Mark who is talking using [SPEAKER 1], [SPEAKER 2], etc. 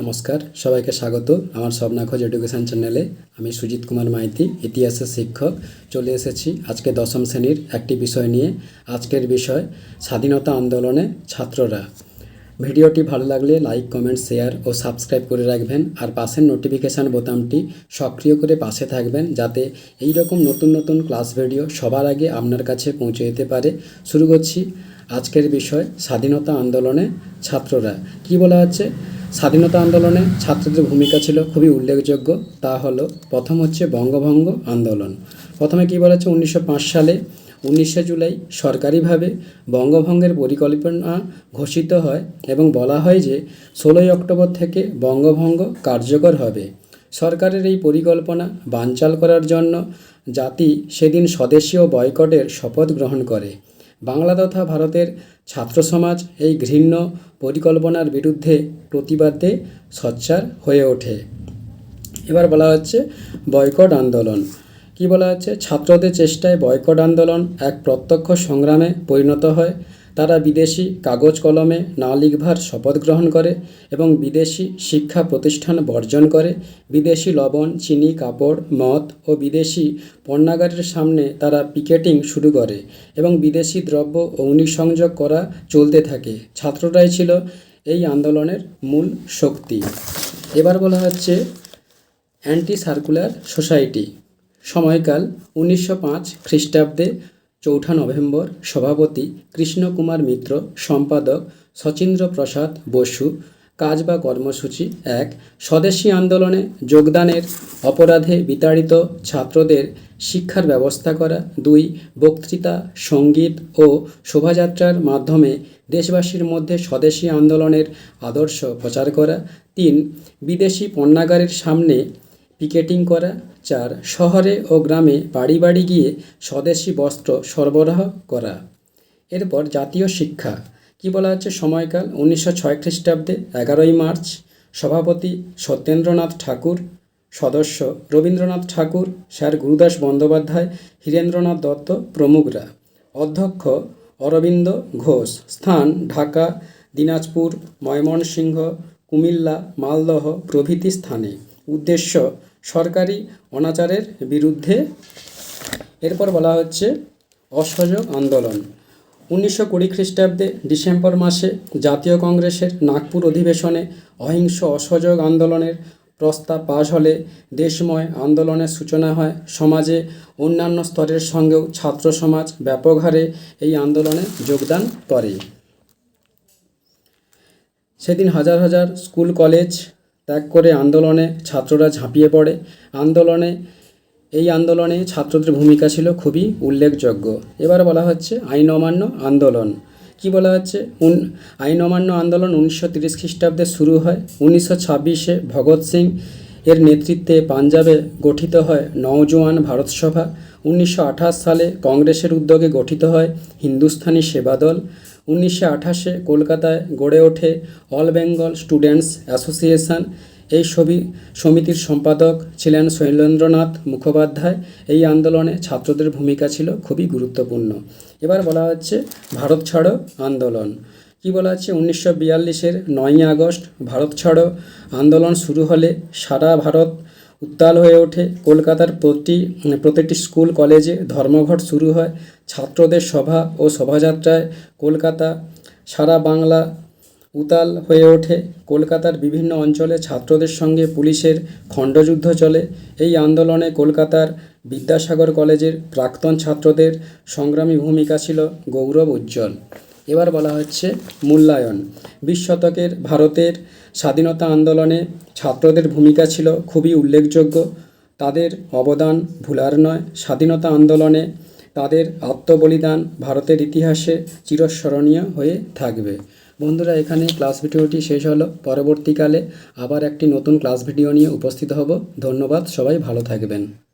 [SPEAKER 1] নমস্কার, সবাইকে স্বাগত আমার স্বপ্নাখোঁজ এডুকেশন চ্যানেলে আমি সুজিত কুমার মাইতি, ইতিহাসের শিক্ষক। চলে এসেছি আজকে দশম শ্রেণির একটি বিষয় নিয়ে। আজকের বিষয়, স্বাধীনতা আন্দোলনে ছাত্ররা। ভিডিওটি ভালো লাগলে লাইক কমেন্ট শেয়ার ও সাবস্ক্রাইব করে রাখবেন। আর পাশের নোটিফিকেশান বোতামটি সক্রিয় করে পাশে থাকবেন, যাতে এই রকম নতুন নতুন ক্লাস ভিডিও সবার আগে আপনার কাছে পৌঁছে যেতে পারে। শুরু করছি আজকের বিষয়, স্বাধীনতা আন্দোলনে ছাত্ররা। কি বলা হচ্ছে? স্বাধীনতা আন্দোলনে ছাত্রদের ভূমিকা ছিল খুবই উল্লেখযোগ্য। তা হলো, প্রথম হচ্ছে বঙ্গভঙ্গ আন্দোলন। প্রথমে কী বলা হচ্ছে উনিশশো পাঁচ সালে উনিশে জুলাই সরকারিভাবে বঙ্গভঙ্গের পরিকল্পনা ঘোষিত হয় এবং বলা হয় যে, ষোলোই অক্টোবর থেকে বঙ্গভঙ্গ কার্যকর হবে। সরকারের এই পরিকল্পনা বানচাল করার জন্য জাতি সেদিন স্বদেশীয় বয়কটের শপথ গ্রহণ করে। বাংলা তথা ভারতের ছাত্র সমাজ এই ঘৃণ্য পরিকল্পনার বিরুদ্ধে প্রতিবাদে সচ্চার হয়ে ওঠে। এবার বলা হচ্ছে বয়কট আন্দোলন। কি বলা হচ্ছে? ছাত্রদের চেষ্টায় বয়কট আন্দোলন এক প্রত্যক্ষ সংগ্রামে পরিণত হয়। তারা বিদেশি কাগজ কলমে না লিখবার শপথ গ্রহণ করে এবং বিদেশি শিক্ষা প্রতিষ্ঠান বর্জন করে। বিদেশি লবণ, চিনি, কাপড়, মদ ও বিদেশি পণ্যাগারের সামনে তারা পিকেটিং শুরু করে এবং বিদেশি দ্রব্য অগ্নিসংযোগ করা চলতে থাকে। ছাত্ররাই ছিল এই আন্দোলনের মূল শক্তি। এবার বলা হচ্ছে অ্যান্টি সার্কুলার সোসাইটি। সময়কাল উনিশশো পাঁচ খ্রিস্টাব্দে চৌঠা নভেম্বর সভাপতি কৃষ্ণকুমার মিত্র, সম্পাদক শচীন্দ্র প্রসাদ বসু, কাজ বা কর্মসূচি এক, স্বদেশী আন্দোলনে যোগদানের অপরাধে বিতাড়িত ছাত্রদের শিক্ষার ব্যবস্থা করা দুই, বক্তৃতা, সংগীত ও শোভাযাত্রার মাধ্যমে দেশবাসীর মধ্যে স্বদেশী আন্দোলনের আদর্শ প্রচার করা। তিন, বিদেশি পণ্যাগারের সামনে পিকেটিং করা চার শহরে ও গ্রামে বাড়ি বাড়ি গিয়ে স্বদেশি বস্ত্র সরবরাহ করা। এরপর জাতীয় শিক্ষা। কি বলা হচ্ছে সময়কাল? উনিশশো ছয় খ্রিস্টাব্দে এগারোই মার্চ। সভাপতি সত্যেন্দ্রনাথ ঠাকুর। সদস্য রবীন্দ্রনাথ ঠাকুর, স্যার গুরুদাস বন্দ্যোপাধ্যায়, হীরেন্দ্রনাথ দত্ত প্রমুখরা। অধ্যক্ষ অরবিন্দ ঘোষ। স্থান ঢাকা, দিনাজপুর, ময়মনসিংহ, কুমিল্লা, মালদহ প্রভৃতি স্থানে। উদ্দেশ্য সরকারি অনাচারের বিরুদ্ধে। এরপর বলা হচ্ছে, অসহযোগ আন্দোলন। উনিশশো কুড়ি খ্রিস্টাব্দে ডিসেম্বর মাসে জাতীয় কংগ্রেসের নাগপুর অধিবেশনে অহিংস অসহযোগ আন্দোলনের প্রস্তাব পাশ হলে দেশময় আন্দোলনের সূচনা হয়। সমাজে অন্যান্য স্তরের সঙ্গেও ছাত্র সমাজ ব্যাপক হারে এই আন্দোলনে যোগদান করে। সেদিন হাজার হাজার স্কুল, কলেজ ত্যাগ করে আন্দোলনে ছাত্ররা ঝাঁপিয়ে পড়ে। আন্দোলনে, এই আন্দোলনে ছাত্রদের ভূমিকা ছিল খুবই উল্লেখযোগ্য। এবার বলা হচ্ছে আইন অমান্য আন্দোলন। কি বলা হচ্ছে? উন, আইন অমান্য আন্দোলন উনিশশো তিরিশ খ্রিস্টাব্দে শুরু হয়। উনিশশো ছাব্বিশে ভগৎ সিং এর নেতৃত্বে পাঞ্জাবে গঠিত হয় নওজোয়ান ভারত সভা। উনিশশো আঠাশ সালে কংগ্রেসের উদ্যোগে গঠিত হয় হিন্দুস্থানি সেবা দল উনিশশো আঠাশে কলকাতায় গড়ে ওঠে অল বেঙ্গল স্টুডেন্টস অ্যাসোসিয়েশন। এই ছবি সমিতির সম্পাদক ছিলেন শৈলেন্দ্রনাথ মুখোপাধ্যায়। এই আন্দোলনে ছাত্রদের ভূমিকা ছিল খুবই গুরুত্বপূর্ণ। এবার বলা হচ্ছে ভারত ছাড়ো আন্দোলন। কি বলা হচ্ছে? উনিশশো বিয়াল্লিশের নয়ই আগস্ট ভারত ছাড়ো আন্দোলন শুরু হলে সারা ভারত উত্তাল হয়ে ওঠে। কলকাতার প্রতি প্রতিটি স্কুল, কলেজে ধর্মঘট শুরু হয়। ছাত্রদের সভা ও শোভাযাত্রায় কলকাতা, সারা বাংলা উতাল হয়ে ওঠে। কলকাতার বিভিন্ন অঞ্চলে ছাত্রদের সঙ্গে পুলিশের খণ্ডযুদ্ধ চলে। এই আন্দোলনে কলকাতার বিদ্যাসাগর কলেজের প্রাক্তন ছাত্রদের সংগ্রামী ভূমিকা ছিল গৌরব উজ্জ্বল। এবার বলা হচ্ছে মূল্যায়ন। বিশ শতকের ভারতের স্বাধীনতা আন্দোলনে ছাত্রদের ভূমিকা ছিল খুবই উল্লেখযোগ্য। তাদের অবদান ভুলার নয়। স্বাধীনতা আন্দোলনে তাদের আত্মবলিদান ভারতের ইতিহাসে চিরস্মরণীয় হয়ে থাকবে। বন্ধুরা, এখানে ক্লাস ভিডিওটি শেষ হলো। পরবর্তীকালে আবার একটি নতুন ক্লাস ভিডিও নিয়ে উপস্থিত হব। ধন্যবাদ। সবাই ভালো থাকবেন।